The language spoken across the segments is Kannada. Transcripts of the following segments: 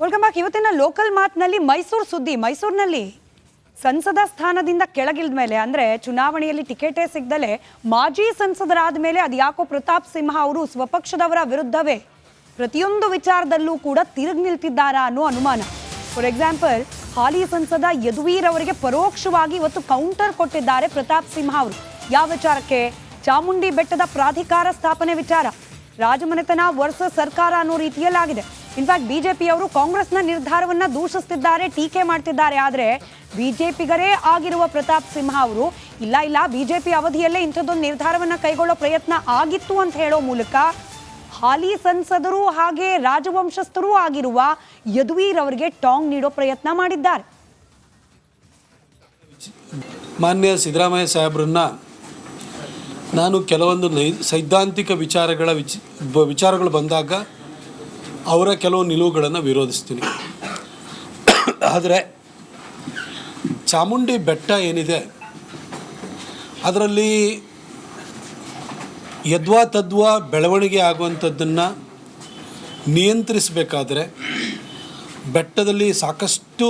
ವೆಲ್ಕಮ್ ಬ್ಯಾಕ್ ಇವತ್ತಿನ ಲೋಕಲ್ ಮಾತ್ನಲ್ಲಿ ಮೈಸೂರು ಸುದ್ದಿ. ಮೈಸೂರಿನಲ್ಲಿ ಸಂಸದ ಸ್ಥಾನದಿಂದ ಕೆಳಗಿಲ್ದ ಮೇಲೆ, ಅಂದ್ರೆ ಚುನಾವಣೆಯಲ್ಲಿ ಟಿಕೆಟೇ ಸಿಗ್ದಲೆ ಮಾಜಿ ಸಂಸದರಾದ ಮೇಲೆ ಅದು ಯಾಕೋ ಪ್ರತಾಪ್ ಸಿಂಹ ಅವರು ಸ್ವಪಕ್ಷದವರ ವಿರುದ್ಧವೇ ಪ್ರತಿಯೊಂದು ವಿಚಾರದಲ್ಲೂ ಕೂಡ ತಿರುಗಿ ನಿಲ್ತಿದ್ದಾರಾ ಅನ್ನೋ ಅನುಮಾನ. ಫಾರ್ ಎಕ್ಸಾಂಪಲ್ ಹಾಲಿ ಸಂಸದ ಯದುವೀರ್ ಅವರಿಗೆ ಪರೋಕ್ಷವಾಗಿ ಇವತ್ತು ಕೌಂಟರ್ ಕೊಟ್ಟಿದ್ದಾರೆ ಪ್ರತಾಪ್ ಸಿಂಹ ಅವರು. ಯಾವ ವಿಚಾರಕ್ಕೆ? ಚಾಮುಂಡಿ ಬೆಟ್ಟದ ಪ್ರಾಧಿಕಾರ ಸ್ಥಾಪನೆ ವಿಚಾರ. ರಾಜಮನೆತನ ವರ್ಸ ಸರ್ಕಾರ ಅನ್ನೋ ರೀತಿಯಲ್ಲಾಗಿದೆ. ಇನ್ಫ್ಯಾಕ್ಟ್ ಬಿಜೆಪಿಯವರು ಕಾಂಗ್ರೆಸ್ನ ನಿರ್ಧಾರವನ್ನ ದೂಷಿಸುತ್ತಿದ್ದಾರೆ ಟೀಕೆ ಮಾಡ್ತಿದ್ದಾರೆ. ಆದ್ರೆ ಬಿಜೆಪಿಗರೇ ಆಗಿರುವ ಪ್ರತಾಪ್ ಸಿಂಹ ಅವರು, ಇಲ್ಲ ಇಲ್ಲ, ಬಿಜೆಪಿ ಅವಧಿಯಲ್ಲೇ ಇಂಥದ್ದೊಂದು ನಿರ್ಧಾರವನ್ನ ಕೈಗೊಳ್ಳೋ ಪ್ರಯತ್ನ ಆಗಿತ್ತು ಅಂತ ಹೇಳೋ ಮೂಲಕ ಹಾಲಿ ಸಂಸದರು ಹಾಗೆ ರಾಜವಂಶಸ್ಥರೂ ಆಗಿರುವ ಯದುವೀರ್ ಅವರಿಗೆ ಟಾಂಗ್ ನೀಡೋ ಪ್ರಯತ್ನ ಮಾಡಿದ್ದಾರೆ. ಮಾನ್ಯ ಸಿದ್ದರಾಮಯ್ಯ ಸಾಹೇಬ್ರನ್ನ ನಾನು ಕೆಲವೊಂದು ಸೈದ್ಧಾಂತಿಕ ವಿಚಾರಗಳ ವಿಚಾರಗಳು ಬಂದಾಗ ಅವರ ಕೆಲವು ನಿಲುವುಗಳನ್ನು ವಿರೋಧಿಸ್ತೀನಿ. ಆದರೆ ಚಾಮುಂಡಿ ಬೆಟ್ಟ ಏನಿದೆ, ಅದರಲ್ಲಿ ಯದ್ವಾ ತದ್ವಾ ಬೆಳವಣಿಗೆ ಆಗುವಂಥದ್ದನ್ನು ನಿಯಂತ್ರಿಸಬೇಕಾದ್ರೆ ಬೆಟ್ಟದಲ್ಲಿ ಸಾಕಷ್ಟು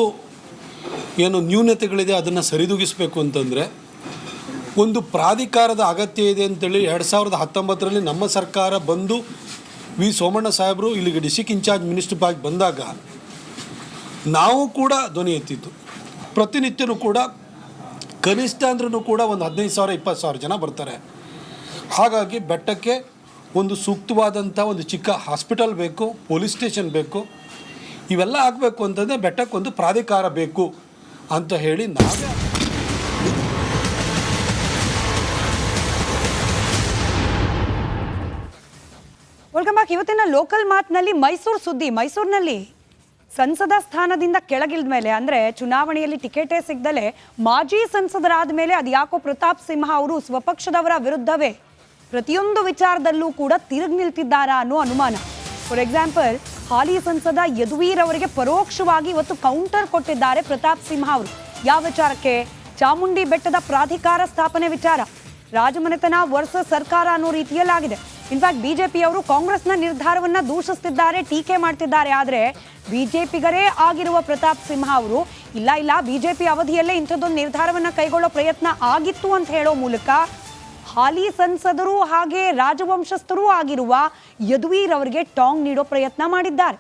ಏನು ನ್ಯೂನತೆಗಳಿದೆ, ಅದನ್ನು ಸರಿದೂಗಿಸಬೇಕು ಅಂತಂದರೆ ಒಂದು ಪ್ರಾಧಿಕಾರದ ಅಗತ್ಯ ಇದೆ ಅಂತೇಳಿ ಎರಡು ಸಾವಿರದ ಹತ್ತೊಂಬತ್ತರಲ್ಲಿ ನಮ್ಮ ಸರ್ಕಾರ ಬಂದು ವಿ ಸೋಮಣ್ಣ ಸಾಹೇಬರು ಇಲ್ಲಿಗೆ ಡಿಸ್ಟಿಕ್ ಇನ್ಚಾರ್ಜ್ ಮಿನಿಸ್ಟರ್ ಆಗಿ ಬಂದಾಗ ನಾವು ಕೂಡ ಧ್ವನಿ ಎತ್ತಿದ್ದು. ಪ್ರತಿನಿತ್ಯನೂ ಕೂಡ ಕನಿಷ್ಠ ಅಂದ್ರೂ ಕೂಡ ಒಂದು ಹದಿನೈದು ಸಾವಿರ, ಇಪ್ಪತ್ತು ಸಾವಿರ ಜನ ಬರ್ತಾರೆ. ಹಾಗಾಗಿ ಬೆಟ್ಟಕ್ಕೆ ಒಂದು ಸೂಕ್ತವಾದಂಥ ಒಂದು ಚಿಕ್ಕ ಹಾಸ್ಪಿಟಲ್ ಬೇಕು, ಪೊಲೀಸ್ ಸ್ಟೇಷನ್ ಬೇಕು. ಇವೆಲ್ಲ ಆಗಬೇಕು ಅಂತಂದರೆ ಬೆಟ್ಟಕ್ಕೊಂದು ಪ್ರಾಧಿಕಾರ ಬೇಕು ಅಂತ ಹೇಳಿ ನಾವೇ ಬ್ಯಾಕ್ ಇವತ್ತಿನ ಲೋಕಲ್ ಮಾತ್ನಲ್ಲಿ ಮೈಸೂರು ಸುದ್ದಿ. ಮೈಸೂರಿನಲ್ಲಿ ಸಂಸದ ಸ್ಥಾನದಿಂದ ಕೆಳಗಿಲ್ದ ಮೇಲೆ, ಅಂದ್ರೆ ಚುನಾವಣೆಯಲ್ಲಿ ಟಿಕೆಟೇ ಸಿಗದಲೆ ಮಾಜಿ ಸಂಸದರಾದ ಮೇಲೆ ಅದು ಯಾಕೋ ಪ್ರತಾಪ್ ಸಿಂಹ ಅವರು ಸ್ವಪಕ್ಷದವರ ವಿರುದ್ಧವೇ ಪ್ರತಿಯೊಂದು ವಿಚಾರದಲ್ಲೂ ಕೂಡ ತಿರುಗಿ ನಿಲ್ತಿದ್ದಾರಾ ಅನ್ನೋ ಅನುಮಾನ. ಫಾರ್ ಎಕ್ಸಾಂಪಲ್ ಹಾಲಿ ಸಂಸದ ಯದುವೀರ್ ಅವರಿಗೆ ಪರೋಕ್ಷವಾಗಿ ಇವತ್ತು ಕೌಂಟರ್ ಕೊಟ್ಟಿದ್ದಾರೆ ಪ್ರತಾಪ್ ಸಿಂಹ ಅವರು. ಯಾವ ವಿಚಾರಕ್ಕೆ? ಚಾಮುಂಡಿ ಬೆಟ್ಟದ ಪ್ರಾಧಿಕಾರ ಸ್ಥಾಪನೆ ವಿಚಾರ. ರಾಜಮನೆತನ ವರ್ಸ ಸರ್ಕಾರ ಅನ್ನೋ ರೀತಿಯಲ್ಲಾಗಿದೆ. ಇನ್ಫ್ಯಾಕ್ಟ್ ಬಿಜೆಪಿಯವರು ಕಾಂಗ್ರೆಸ್ನ ನಿರ್ಧಾರವನ್ನ ದೂಷಿಸ್ತಿದ್ದಾರೆ, ಟೀಕೆ ಮಾಡ್ತಿದ್ದಾರೆ. ಆದ್ರೆ ಬಿಜೆಪಿಗರೇ ಆಗಿರುವ ಪ್ರತಾಪ್ ಸಿಂಹ ಅವರು, ಇಲ್ಲ ಇಲ್ಲ ಬಿಜೆಪಿ ಅವಧಿಯಲ್ಲೇ ಇಂಥದ್ದೊಂದು ನಿರ್ಧಾರವನ್ನ ಕೈಗೊಳ್ಳೋ ಪ್ರಯತ್ನ ಆಗಿತ್ತು ಅಂತ ಹೇಳೋ ಮೂಲಕ ಹಾಲಿ ಸಂಸದರು ಹಾಗೆ ರಾಜವಂಶಸ್ಥರೂ ಆಗಿರುವ ಯದುವೀರ್ ಅವರಿಗೆ ಟಾಂಗ್ ನೀಡೋ ಪ್ರಯತ್ನ ಮಾಡಿದ್ದಾರೆ.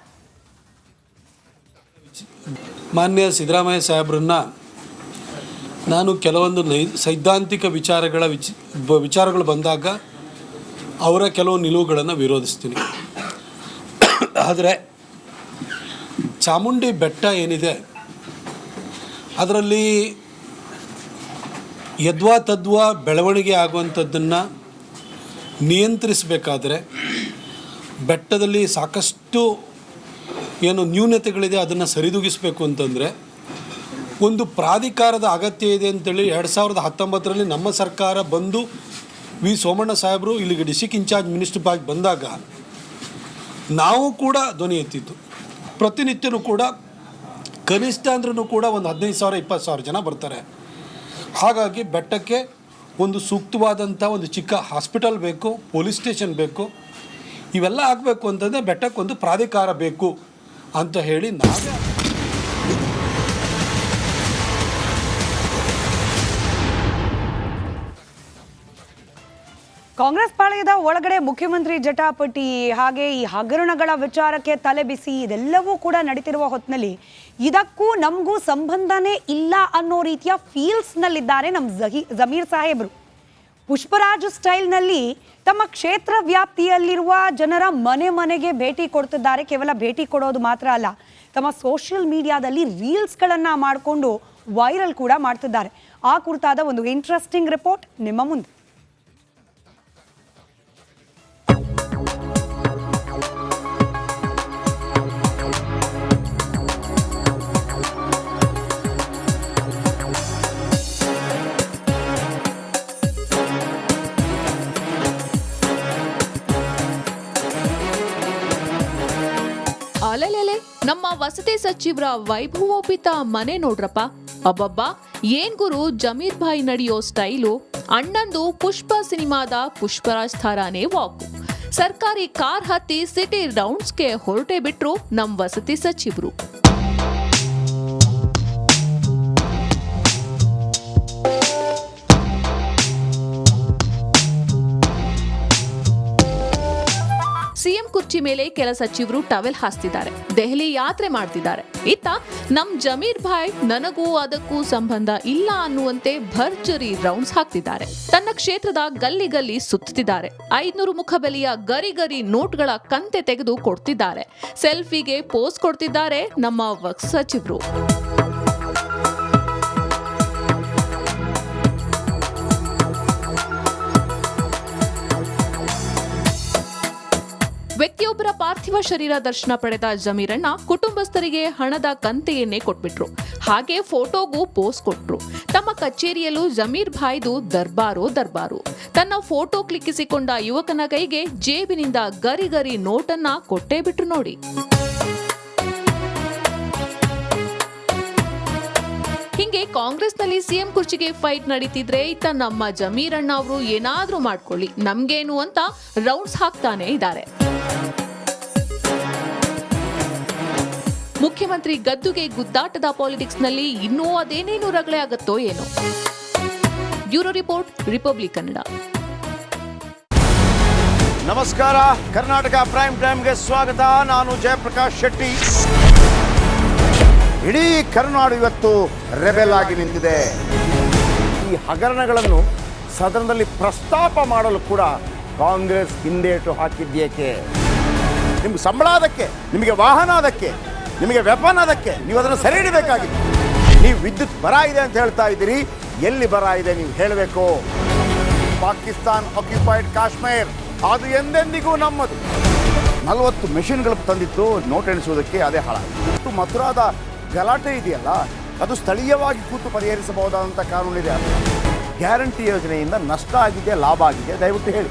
ಮಾನ್ಯ ಸಿದ್ದರಾಮಯ್ಯ ಸಾಹೇಬ್ರನ್ನ ನಾನು ಕೆಲವೊಂದು ಸೈದ್ಧಾಂತಿಕ ವಿಚಾರಗಳ ವಿಚಾರಗಳು ಬಂದಾಗ ಅವರ ಕೆಲವು ನಿಲುವುಗಳನ್ನು ವಿರೋಧಿಸ್ತೀನಿ. ಆದರೆ ಚಾಮುಂಡಿ ಬೆಟ್ಟ ಏನಿದೆ, ಅದರಲ್ಲಿ ಯದ್ವಾ ತದ್ವಾ ಬೆಳವಣಿಗೆ ಆಗುವಂಥದ್ದನ್ನು ನಿಯಂತ್ರಿಸಬೇಕಾದ್ರೆ ಬೆಟ್ಟದಲ್ಲಿ ಸಾಕಷ್ಟು ಏನು ನ್ಯೂನತೆಗಳಿದೆ, ಅದನ್ನು ಸರಿದೂಗಿಸಬೇಕು ಅಂತಂದರೆ ಒಂದು ಪ್ರಾಧಿಕಾರದ ಅಗತ್ಯ ಇದೆ ಅಂತೇಳಿ ಎರಡು ಸಾವಿರದ ಹತ್ತೊಂಬತ್ತರಲ್ಲಿ ನಮ್ಮ ಸರ್ಕಾರ ಬಂದು ವಿ ಸೋಮಣ್ಣ ಸಾಹೇಬರು ಇಲ್ಲಿಗೆ ಡಿಸ್ಟಿಕ್ ಇನ್ಚಾರ್ಜ್ ಮಿನಿಸ್ಟರ್ ಆಗಿ ಬಂದಾಗ ನಾವು ಕೂಡ ಧ್ವನಿ ಎತ್ತಿದ್ದು. ಪ್ರತಿನಿತ್ಯನೂ ಕೂಡ ಕನಿಷ್ಠ ಅಂದ್ರೂ ಕೂಡ ಒಂದು ಹದಿನೈದು ಸಾವಿರ, ಇಪ್ಪತ್ತು ಸಾವಿರ ಜನ ಬರ್ತಾರೆ. ಹಾಗಾಗಿ ಬೆಟ್ಟಕ್ಕೆ ಒಂದು ಸೂಕ್ತವಾದಂಥ ಒಂದು ಚಿಕ್ಕ ಹಾಸ್ಪಿಟಲ್ ಬೇಕು, ಪೊಲೀಸ್ ಸ್ಟೇಷನ್ ಬೇಕು. ಇವೆಲ್ಲ ಆಗಬೇಕು ಅಂತಂದರೆ ಬೆಟ್ಟಕ್ಕೊಂದು ಪ್ರಾಧಿಕಾರ ಬೇಕು ಅಂತ ಹೇಳಿ ನಾವೇ ಕಾಂಗ್ರೆಸ್ ಪಾಳೆಯದ ಒಳಗಡೆ ಮುಖ್ಯಮಂತ್ರಿ ಜಟಾಪಟಿ, ಹಾಗೆ ಈ ಹಗರಣಗಳ ವಿಚಾರಕ್ಕೆ ತಲೆ ಬಿಸಿ, ಇದೆಲ್ಲವೂ ಕೂಡ ನಡೀತಿರುವ ಹೊತ್ತಿನಲ್ಲಿ ಇದಕ್ಕೂ ನಮಗೂ ಸಂಬಂಧನೇ ಇಲ್ಲ ಅನ್ನೋ ರೀತಿಯ ಫೀಲ್ಸ್ನಲ್ಲಿದ್ದಾರೆ ನಮ್ಮ ಜಹಿ, ಜಮೀರ್ ಸಾಹೇಬರು. ಪುಷ್ಪರಾಜ್ ಸ್ಟೈಲ್ನಲ್ಲಿ ತಮ್ಮ ಕ್ಷೇತ್ರ ವ್ಯಾಪ್ತಿಯಲ್ಲಿರುವ ಜನರ ಮನೆ ಮನೆಗೆ ಭೇಟಿ ಕೊಡ್ತಿದ್ದಾರೆ. ಕೇವಲ ಭೇಟಿ ಕೊಡೋದು ಮಾತ್ರ ಅಲ್ಲ, ತಮ್ಮ ಸೋಷಿಯಲ್ ಮೀಡಿಯಾದಲ್ಲಿ ರೀಲ್ಸ್ಗಳನ್ನು ಮಾಡಿಕೊಂಡು ವೈರಲ್ ಕೂಡ ಮಾಡ್ತಿದ್ದಾರೆ. ಆ ಕುರಿತಾದ ಒಂದು ಇಂಟ್ರೆಸ್ಟಿಂಗ್ ರಿಪೋರ್ಟ್ ನಿಮ್ಮ ಮುಂದೆ. ನಮ್ಮ ವಸತಿ ಸಚಿವರ ವೈಭವೋಪಿತ ಮನೆ ನೋಡ್ರಪ್ಪ. ಅಬ್ಬಬ್ಬಾ, ಏನ್ ಗುರು ಜಮೀರ್ ಭಾಯಿ ನಡೆಯೋ ಸ್ಟೈಲು? ಅಣ್ಣಂದು ಪುಷ್ಪ ಸಿನಿಮಾದ ಪುಷ್ಪರಾಜ್ ಥರಾನೇ ವಾಕು. ಸರ್ಕಾರಿ ಕಾರ್ ಹತ್ತಿ ಸಿಟಿ ರೌಂಡ್ಸ್ಗೆ ಹೊರಟೆ ಬಿಟ್ರು ನಮ್ಮ ವಸತಿ ಸಚಿವರು. ಕುರ್ಚಿ ಮೇಲೆ ಕೆಲ ಸಚಿವರು ಟವೆಲ್ ಹಾಸ್ತಿದ್ದಾರೆ. ದೆಹಲಿ ಯಾತ್ರೆ ಮಾಡ್ತಿದ್ದಾರೆ. ಇತ್ತ ನಮ್ ಜಮೀರ್ ಭಾಯ್ ನನಗೂ ಅದಕ್ಕೂ ಸಂಬಂಧ ಇಲ್ಲ ಅನ್ನುವಂತೆ ಭರ್ಜರಿ ರೌಂಡ್ಸ್ ಹಾಕ್ತಿದ್ದಾರೆ. ತನ್ನ ಕ್ಷೇತ್ರದ ಗಲ್ಲಿ ಗಲ್ಲಿ ಸುತ್ತಿದ್ದಾರೆ. ಐದ್ನೂರು ಮುಖಬೆಲೆಯ ಗರಿ ಗರಿ ನೋಟ್ಗಳ ಕಂತೆ ತೆಗೆದು ಕೊಡ್ತಿದ್ದಾರೆ. ಸೆಲ್ಫಿಗೆ ಪೋಸ್ ಕೊಡ್ತಿದ್ದಾರೆ ನಮ್ಮ ಸಚಿವರು. ಪಾರ್ಥಿವ ಶರೀರ ದರ್ಶನ ಪಡೆದ ಜಮೀರಣ್ಣ ಕುಟುಂಬಸ್ಥರಿಗೆ ಹಣದ ಕಂತೆಯನ್ನೇ ಕೊಟ್ಬಿಟ್ರು. ಹಾಗೆ ಫೋಟೋಗೂ ಪೋಸ್ ಕೊಟ್ರು. ತಮ್ಮ ಕಚೇರಿಯಲ್ಲೂ ಜಮೀರ್ ಭಾಯ್ದು ದರ್ಬಾರೋ ದರ್ಬಾರು. ತನ್ನ ಫೋಟೋ ಕ್ಲಿಕ್ಕಿಸಿಕೊಂಡ ಯುವಕನ ಕೈಗೆ ಜೇಬಿನಿಂದ ಗರಿ ಗರಿ ನೋಟನ್ನ ಕೊಟ್ಟೇ ಬಿಟ್ರು ನೋಡಿ. ಹಿಂಗೆ ಕಾಂಗ್ರೆಸ್ನಲ್ಲಿ ಸಿಎಂ ಕುರ್ಚಿಗೆ ಫೈಟ್ ನಡೀತಿದ್ರೆ ಇತ್ತ ನಮ್ಮ ಜಮೀರಣ್ಣ ಅವರು ಏನಾದ್ರೂ ಮಾಡ್ಕೊಳ್ಳಿ. ನಮ್ಗೇನು ಅಂತ ರೌಂಡ್ಸ್ ಹಾಕ್ತಾನೆ ಇದ್ದಾರೆ. ಮುಖ್ಯಮಂತ್ರಿ ಗದ್ದುಗೆ ಗುದ್ದಾಟದ ಪಾಲಿಟಿಕ್ಸ್ನಲ್ಲಿ ಇನ್ನೂ ಅದೇನೇನು ರಗಳೆ ಆಗುತ್ತೋ ಏನೋ. Bureau report, Republic Kannada. ನಮಸ್ಕಾರ, ಕರ್ನಾಟಕ ಪ್ರೈಮ್ ಟೈಮ್ಗೆ ಸ್ವಾಗತ. ನಾನು ಜಯಪ್ರಕಾಶ್ ಶೆಟ್ಟಿ. ಇಡೀ ಕರುನಾಡು ಇವತ್ತು ರೆಬೆಲ್ ಆಗಿ ನಿಂತಿದೆ. ಈ ಹಗರಣಗಳನ್ನು ಸದನದಲ್ಲಿ ಪ್ರಸ್ತಾಪ ಮಾಡಲು ಕೂಡ ಕಾಂಗ್ರೆಸ್ ಹಿಂದೇಟು ಹಾಕಿದ್ದೇಕೆ ನಿಮ್ಗೆ ಸಂಬಳ ಅದಕ್ಕೆ, ನಿಮಗೆ ವಾಹನ ಅದಕ್ಕೆ ನಿಮಗೆ ವೆಪನ್ ಅದಕ್ಕೆ. ನೀವು ಅದನ್ನು ಸೆರೆ ನೀವು ವಿದ್ಯುತ್ ಬರ ಇದೆ ಅಂತ ಹೇಳ್ತಾ ಇದ್ದೀರಿ. ಎಲ್ಲಿ ಬರ ಇದೆ ನೀವು ಹೇಳಬೇಕು. ಪಾಕಿಸ್ತಾನ್ ಆಕ್ಯುಪೈಡ್ ಕಾಶ್ಮೀರ್. ಅದು ಎಂದೆಂದಿಗೂ ನಮ್ಮದು. ನಲವತ್ತು ಮೆಷಿನ್ಗಳು ತಂದಿತ್ತು ನೋಟ್ ಎಣಿಸುವುದಕ್ಕೆ ಅದೇ ಹಾಳಾಯಿತು ಮಥುರಾದ ಗಲಾಟೆ ಇದೆಯಲ್ಲ, ಅದು ಸ್ಥಳೀಯವಾಗಿ ಕೂತು ಪರಿಹರಿಸಬಹುದಾದಂಥ ಕಾನೂನಿದೆ. ಗ್ಯಾರಂಟಿ ಯೋಜನೆಯಿಂದ ನಷ್ಟ ಆಗಿದೆ, ಲಾಭ ಆಗಿದೆ. ದಯವಿಟ್ಟು ಹೇಳಿ.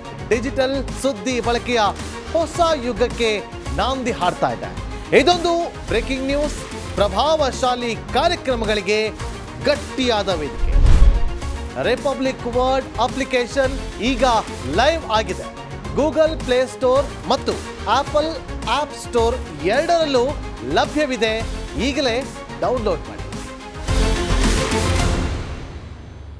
ಡಿಜಿಟಲ್ ಸುದ್ದಿ ಬಳಕೆಯ ಹೊಸ ಯುಗಕ್ಕೆ ನಾಂದಿ ಹಾಡ್ತಾ ಇದೆ. ಇದೊಂದು ಬ್ರೇಕಿಂಗ್ ನ್ಯೂಸ್. ಪ್ರಭಾವಶಾಲಿ ಕಾರ್ಯಕ್ರಮಗಳಿಗೆ ಗಟ್ಟಿಯಾದ ವೇದಿಕೆ. ರಿಪಬ್ಲಿಕ್ ವರ್ಡ್ ಅಪ್ಲಿಕೇಶನ್ ಈಗ ಲೈವ್ ಆಗಿದೆ. ಗೂಗಲ್ ಪ್ಲೇ ಸ್ಟೋರ್ ಮತ್ತು ಆಪಲ್ ಆಪ್ ಸ್ಟೋರ್ ಎರಡರಲ್ಲೂ ಲಭ್ಯವಿದೆ. ಈಗಲೇ ಡೌನ್ಲೋಡ್ ಮಾಡಿ.